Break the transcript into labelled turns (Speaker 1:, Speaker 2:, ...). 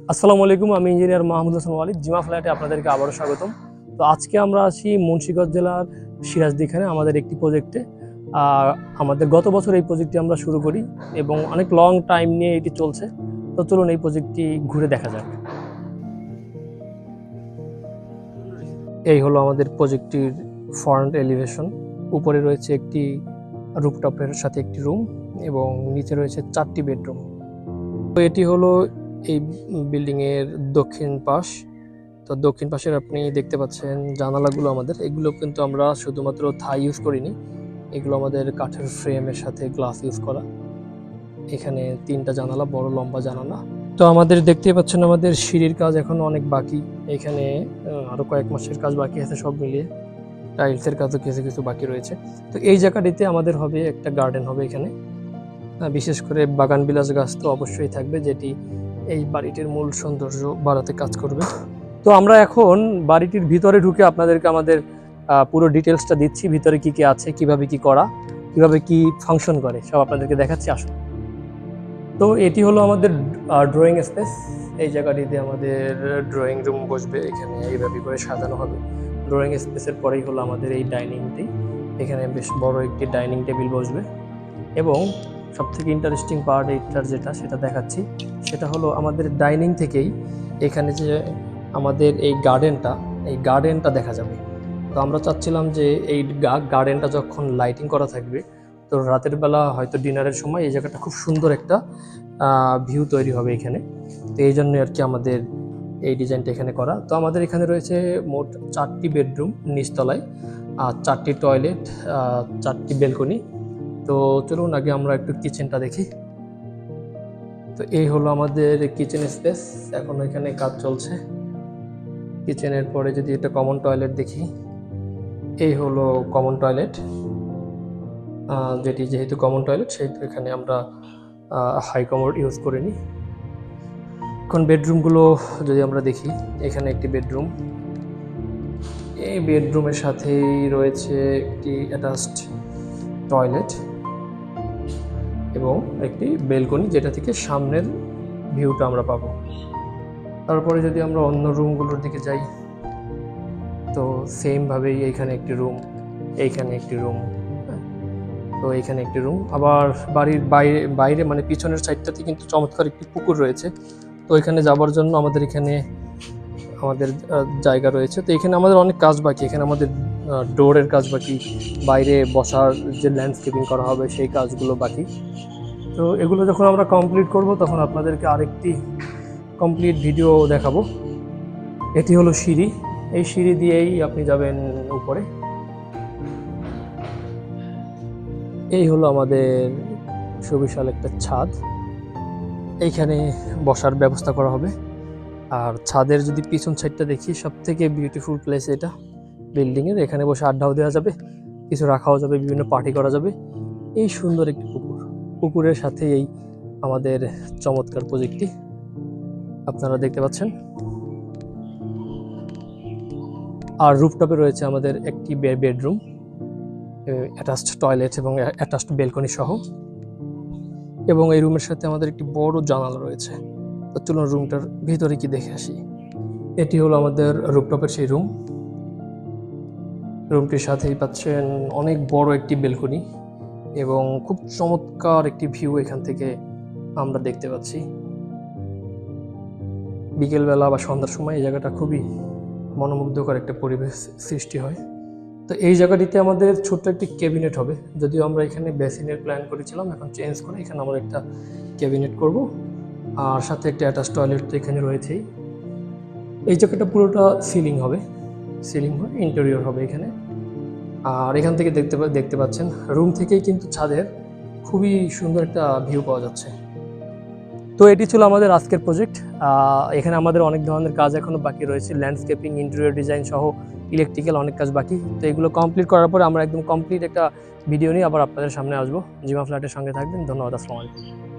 Speaker 1: আসসালামু আলাইকুম, আমি ইঞ্জিনিয়ার মাহমুদ হাসান ওয়ালিদ, জিমা ফ্ল্যাটে আপনাদেরকে আবারও স্বাগতম। তো আজকে আমরা আছি মুন্সিগঞ্জ জেলার সিরাজদিখানে আমাদের একটি প্রজেক্টে। আর আমাদের গত বছর এই প্রজেক্টটি আমরা শুরু করি এবং অনেক লং টাইম নিয়ে এটি চলছে। তো চলুন এই প্রজেক্টটি ঘুরে দেখা যাক। এই হলো আমাদের প্রজেক্টটির ফ্রন্ট এলিভেশন উপরে রয়েছে একটি রুপটপের সাথে একটি রুম এবং নিচে রয়েছে চারটি বেডরুম তো এটি হলো এই বিল্ডিং এর দক্ষিণ পাশ। তো দক্ষিণ পাশের আপনি দেখতে পাচ্ছেন জানালাগুলো আমাদের। এগুলো কিন্তু আমরা শুধুমাত্র থাই ইউজ করিনি। এগুলো আমাদের কাঠের ফ্রেমের সাথে গ্লাস ইউজ করা। এখানে তিনটা জানালা বড় লম্বা জানালা। তো আমাদের দেখতে পাচ্ছেন আমাদের সিঁড়ির কাজ এখন অনেক বাকি। এখানে আহ, আরও কয়েক মাসের কাজ বাকি আছে সব মিলিয়ে। টাইলসের কাজও কিছু কিছু বাকি রয়েছে। তো এই জায়গাটিতে আমাদের হবে একটা গার্ডেন হবে এখানে। বিশেষ করে বাগান বিলাস গাছ তো অবশ্যই থাকবে যেটি এই বাড়িটির মূল সৌন্দর্য বাড়াতে কাজ করবে। তো আমরা এখন বাড়িটির ভিতরে ঢুকে আপনাদেরকে আমাদের পুরো ডিটেলসটা দিচ্ছি, ভিতরে কি কি আছে, কীভাবে কি করা, কীভাবে কি ফাংশন করে, সব আপনাদেরকে দেখাচ্ছি, আসুন। তো এটি হলো আমাদের ড্রয়িং স্পেস এই জায়গাটিতে আমাদের ড্রয়িং রুম বসবে, এখানে এইভাবে করে সাজানো হবে। ড্রয়িং স্পেসের পরেই হলো আমাদের এই ডাইনিংটি এখানে বেশ বড় একটি ডাইনিং টেবিল বসবে। এবং সব থেকে ইন্টারেস্টিং পার্ট এইটার যেটা, সেটা দেখাচ্ছি। সেটা হলো আমাদের ডাইনিং থেকেই এখানে যে আমাদের এই গার্ডেনটা এই গার্ডেনটা দেখা যাবে। তো আমরা চাচ্ছিলাম যে এই গার্ডেনটা যখন লাইটিং করা থাকবে, তো রাতের বেলা হয়তো ডিনারের সময় এই জায়গাটা খুব সুন্দর একটা ভিউ তৈরি হবে এখানে। তো এই জন্য আর কি আমাদের এই ডিজাইনটা এখানে করা। তো আমাদের এখানে রয়েছে মোট চারটি বেডরুম নিচতলায়, আর চারটি টয়লেট চারটি বেলকনি তো চলুন আগে আমরা একটু কিচেনটা দেখি। তো এই হলো আমাদের কিচেন স্পেস এখন এখানে কাজ চলছে। কিচেনের পরে যদি একটা কমন টয়লেট দেখি, এই হলো কমন টয়লেট যেটি যেহেতু কমন টয়লেট সেহেতু এখানে আমরা হাই কমোড ইউজ করিনি এখন বেডরুমগুলো যদি আমরা দেখি, এখানে একটি বেডরুম এই বেডরুমের সাথেই রয়েছে একটি অ্যাটাচড টয়লেট এবং একটি বেলকনি যেটা থেকে সামনের ভিউটা আমরা পাবো। তারপরে যদি আমরা অন্য রুমগুলোর দিকে যাই, তো সেমভাবেই এইখানে একটি রুম, এইখানে একটি রুম তো এইখানে একটি রুম। আবার বাড়ির বাইরে বাইরে মানে পিছনের সাইডটাতে কিন্তু চমৎকার একটি পুকুর রয়েছে। তো এখানে যাবার জন্য আমাদের এখানে আমাদের জায়গা রয়েছে। তো এখানে আমাদের অনেক কাজ বাকি। এখানে আমাদের ডোরের কাজ বাকি, বাইরে বসার যে ল্যান্ডস্কেপিং করা হবে সেই কাজগুলো বাকি। তো এগুলো যখন আমরা কমপ্লিট করব, তখন আপনাদেরকে আরেকটি কমপ্লিট ভিডিও দেখাবো। এটি হলো সিঁড়ি। এই সিঁড়ি দিয়েই আপনি যাবেন উপরে। এই হলো আমাদের সুবিশাল একটা ছাদ। এইখানে বসার ব্যবস্থা করা হবে। আর ছাদের যদি পিছন সাইডটা দেখি সব থেকে বিউটিফুল প্লেস এটা। বিল্ডিংয়ের, এখানে বসে আড্ডাও দেওয়া যাবে, কিছু রাখাও যাবে, বিভিন্ন পার্টি করা যাবে। এই সুন্দর একটি পুকুর। পুকুরের সাথে এই আমাদের চমৎকার প্রজেক্টটি আপনারা দেখতে পাচ্ছেন। আর রুফটপে রয়েছে আমাদের একটি বেডরুম অ্যাটাচড টয়লেট এবং অ্যাটাচড বেলকনি সহ। এবং এই রুমের সাথে আমাদের একটি বড় জানালা রয়েছে। চলুন রুমটার ভিতরে কি দেখে আসি। এটি হলো আমাদের রুপটপের সেই রুম রুমটির সাথেই পাচ্ছেন অনেক বড় একটি বেলকনি এবং খুব চমৎকার একটি ভিউ এখান থেকে আমরা দেখতে পাচ্ছি। বিকেলবেলা বা সন্ধ্যার সময় এই জায়গাটা খুবই মনোমুগ্ধকর একটা পরিবেশ সৃষ্টি হয়। তো এই জায়গাটিতে আমাদের ছোট্ট একটি ক্যাবিনেট হবে। যদিও আমরা এখানে বেসিনের প্ল্যান করেছিলাম, এখন চেঞ্জ করে এখানে আমরা একটা ক্যাবিনেট করব। আর সাথে একটা অ্যাটাচ টয়লেট তো এখানে রয়েছেই। এই জায়গাটা পুরোটা সিলিং হবে। সিলিং ইন্টেরিয়র হবে এখানে। আর এখান থেকে দেখতে দেখতে পাচ্ছেন রুম থেকেই কিন্তু ছাদের খুবই সুন্দর একটা ভিউ পাওয়া যাচ্ছে। তো এটি ছিল আমাদের আজকের প্রজেক্ট এখানে আমাদের অনেক ধরনের কাজ এখনও বাকি রয়েছে ল্যান্ডস্কেপিং ইন্টেরিয়র ডিজাইন সহ ইলেকট্রিক্যাল অনেক কাজ বাকি। তো এগুলো কমপ্লিট করার পরে আমরা একদম কমপ্লিট একটা ভিডিও নিয়ে আবার আপনাদের সামনে আসব। জিমা ফ্ল্যাটের সঙ্গে থাকবেন। ধন্যবাদ, আসসালামু আলাইকুম।